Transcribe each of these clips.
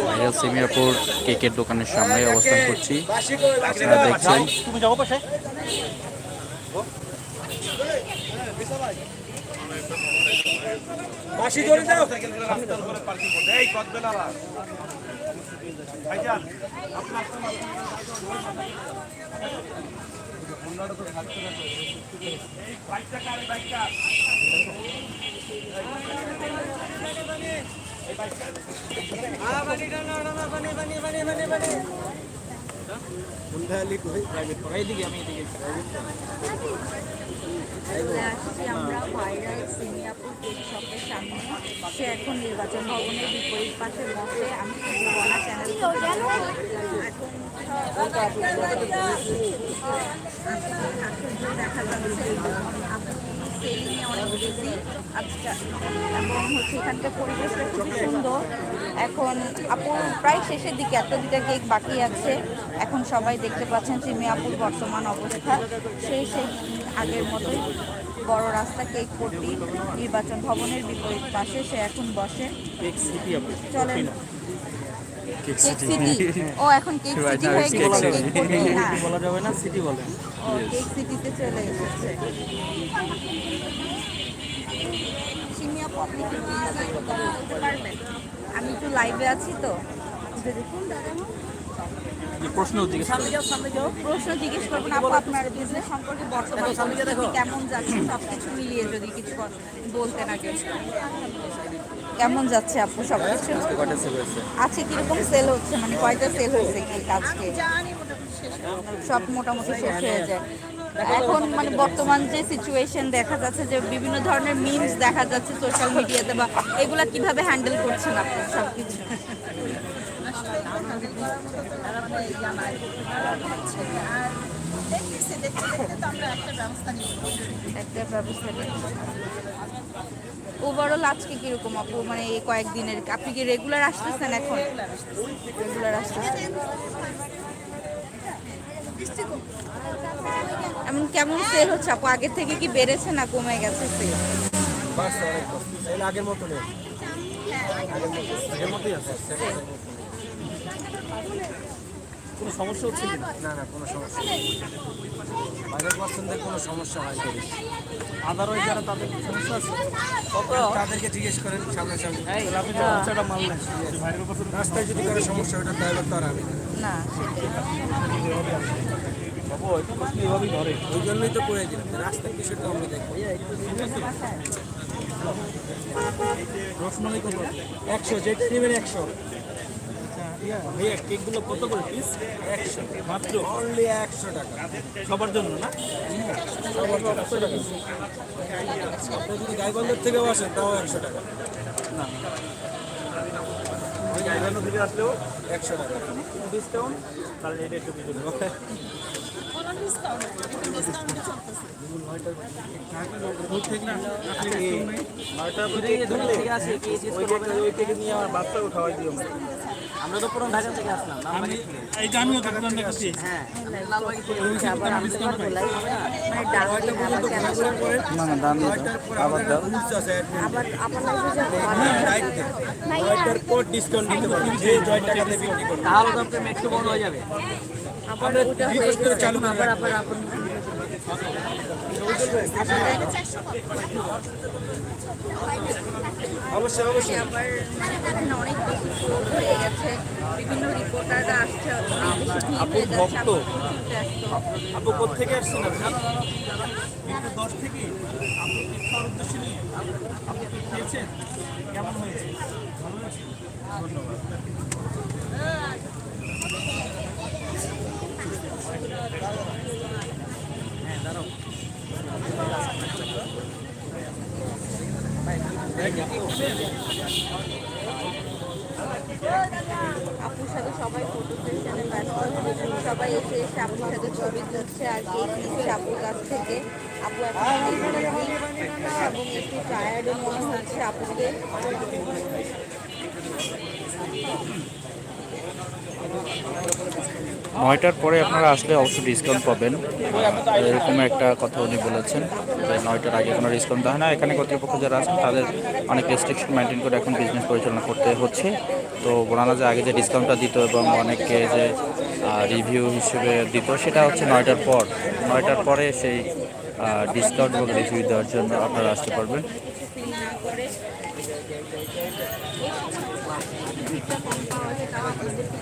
Viral Simiapur কেকের দোকানের সামনে অবস্থান করছি। আপনারা দেখছেন। তুমি যাব পাশে বাসি ধরে দাও চলে আসছি আমরা ভাইরাল সিনিয়াপুর কেক শপের সামনে সে এখন নির্বাচন ভবনের বিপরীত পাশে বসে আমি বলা দেখা যাচ্ছে আপনি সেলিংয়ে অনেক বেশি আচ্ছা এবং হচ্ছে এখানকার পরিবেশটা খুবই সুন্দর। এখন আপু প্রায় শেষের দিকে একটা দুটা কেক বাকি আছে। এখন সবাই দেখতে পাচ্ছেন সিমি আপুর বর্তমান অবস্থা। সেই সেই আগের মতোই বড় রাস্তা কেক পট্টি নির্বাচন ভবনের বিপরীত পাশে সে এখন বসে। চলেন। Cake city. ও এখন কেক সিটি হয়ে গেছে। Cake City. না বলা যাবে না সিটি বলে। ও কেক সিটিতে চলে এসেছে। সিমি আপনি কি busy একটু কথা বলতে পারবেন? আমি একটু লাইভে আছি তো। দেখুন প্রশ্ন জিজ্ঞেস প্রশ্ন জিজ্ঞেস করবেন আপু আপনার বিজনেস সম্পর্কে বর্তমান কেমন যাচ্ছে? সব কিছু মিলিয়ে যদি কিছু ক- বলতেন আগে কেমন যাচ্ছে আপু সব কিছু আছে কীরকম সেল হচ্ছে? মানে কয়টা সেল হয়েছে কি আজকে সব মোটামুটি শেষ হয়ে যায়। এখন মানে বর্তমান যে সিচুয়েশন দেখা যাচ্ছে যে বিভিন্ন ধরনের মিমস দেখা যাচ্ছে সোশ্যাল মিডিয়াতে বা এগুলা কীভাবে হ্যান্ডেল করছেন আপনি সব কিছু একটা ব্যবস্থা ওভারঅল আজকে কীরকম আপু? মানে এই কয়েকদিনের, আপনি কি রেগুলার আসতেছেন এখন? রেগুলার আসতেছেন। এমন কেমন সেল হচ্ছে আপু? আগের থেকে কি বেড়েছে না কমে গেছে সেল আগের মতো নেই। আগের মতোই আছে। কোনো সমস্যা হচ্ছে কি? না না কোনো সমস্যা নেই। বাজার পছন্দের কোনো সমস্যা হয় না। আদারওয়াইজ যারা তাদের সমস্যা আছে? তাদেরকে জিজ্ঞেস করেন সামনাসামনি। তাহলে আপনি তো রাস্তায় যদি কারও সমস্যা ওটা ড্রাইভার তো আর আমি না। ওই জন্যই তো করে দিলাম। রাস্তার বিষয়টা আমরা দেখব। রসমালাই কত? একশো যেটা নেবেন একশো। ভাইয়া কেকগুলো কত করে পিস একশো। মাত্র? অনলি একশো টাকা। সবার জন্য না? সবার জন্য একশো টাকা। আপনি যদি গাইবন্দর থেকে বসেন তাও একশো টাকা। ওই গাইবান্ধা থেকে আসলেও একশো টাকা। ডিসকাউন্ট তাহলে এটা একটু দেবো থেকে ধরলে ওই কেকে নিয়ে আমার বাচ্চাও খাওয়াই দিও। আমরা তো পুরো ঢাকা থেকে আসলাম আমি এই জানিও তো দোকান থেকে। হ্যাঁ আবার আমি তোমার বলাই মানে ডাক দিয়ে আমার চ্যানেল না না দাম। আবার দাও আবার আবার লাইভে যাব রাইট নয়টার পর ডিসকাউন্ট দিতে পারবেন। যে জয় টাকাতে বিক্রি করবেন। তাহলে তো আপনার একটু বড় হয়ে যাবে। আবার ওটা হয়ে আবার আবার আবার অবশ্যই অবশ্যই। আবার অনেক বেশি হয়ে গেছে বিভিন্ন রিপোর্টাররা আসছে অনেক বেশি ভিড় যাচ্ছে আপু কোথেকে আসছেন আপনি? দশ থেকে। আপনি খাওয়ার উদ্দেশ্য নিয়ে। আপনি খেয়েছেন? কেমন হয়েছে? ভালো হয়েছে ধন্যবাদ। সাথে সবাই ফটো সবাই এসে সাথে ছবি আর কাছ থেকে নয়টার পরে আপনারা আসলে অবশ্যই ডিসকাউন্ট পাবেন। এরকম একটা কথা উনি বলেছেন। নয়টার আগে কোনো দেওয়া হয় না। এখানে কর্তৃপক্ষ যারা আছেন, তাদের অনেক রেস্ট্রিকশন মেনটেন করে এখন বিজনেস পরিচালনা করতে হচ্ছে। তো ওনারা যে আগে যে ডিসকাউন্টটা দিত এবং অনেককে যে রিভিউ হিসেবে দিত, সেটা হচ্ছে নয়টার পর। নয়টার পরে সেই ডিসকাউন্ট এবং রিভিউ দেওয়ার জন্য আপনারা আসতে পারবেন ফিল না করে ভিড়টা কম পাওয়া যায় তাও আপনাদেরকে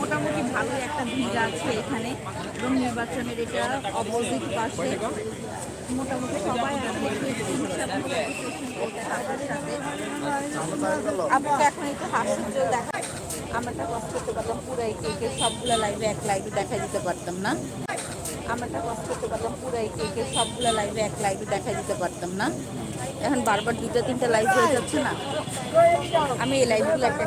মোটামুটি ভালো একটা ভিড় আছে এখানে এবং নির্বাচনের এটা অপোজিট পাশে। মোটামুটি সবাই আপনাকে এখন একটু হাস্যোজ্জ্বল দেখা। আমারটা কষ্ট করতে পারতাম পুরো কেকের সবগুলো লাইভে এক লাইভে দেখা দিতে পারতাম না। আমারটা কষ্ট করতে পারতাম পুরো এই কেকের সবগুলো লাইভে এক লাইভে দেখা দিতে পারতাম না। এখন বারবার দুটো তিনটে লাইভ হয়ে যাচ্ছে না। আমি এই লাইভগুলো একটা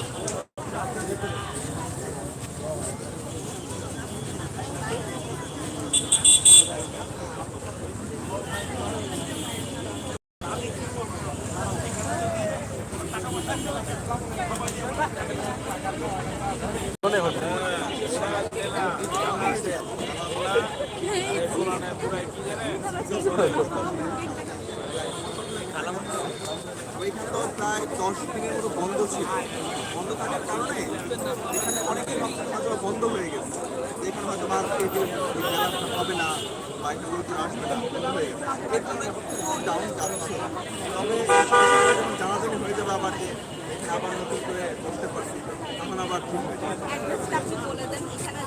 প্রায় দশ দিনের মতো বন্ধ ছিল। বন্ধ থাকার কারণে এখানে অনেকেই হয়তো বন্ধ হয়ে গেছে। এখানে হয়তো মার্কেটে হবে না বা একটা আসবে না এর জন্য একটু ডাউন যাচ্ছে তবে জানাজানি হয়ে যাবে আবার আবার নতুন করে বসতে পারছি তখন আবার ঠিক হয়ে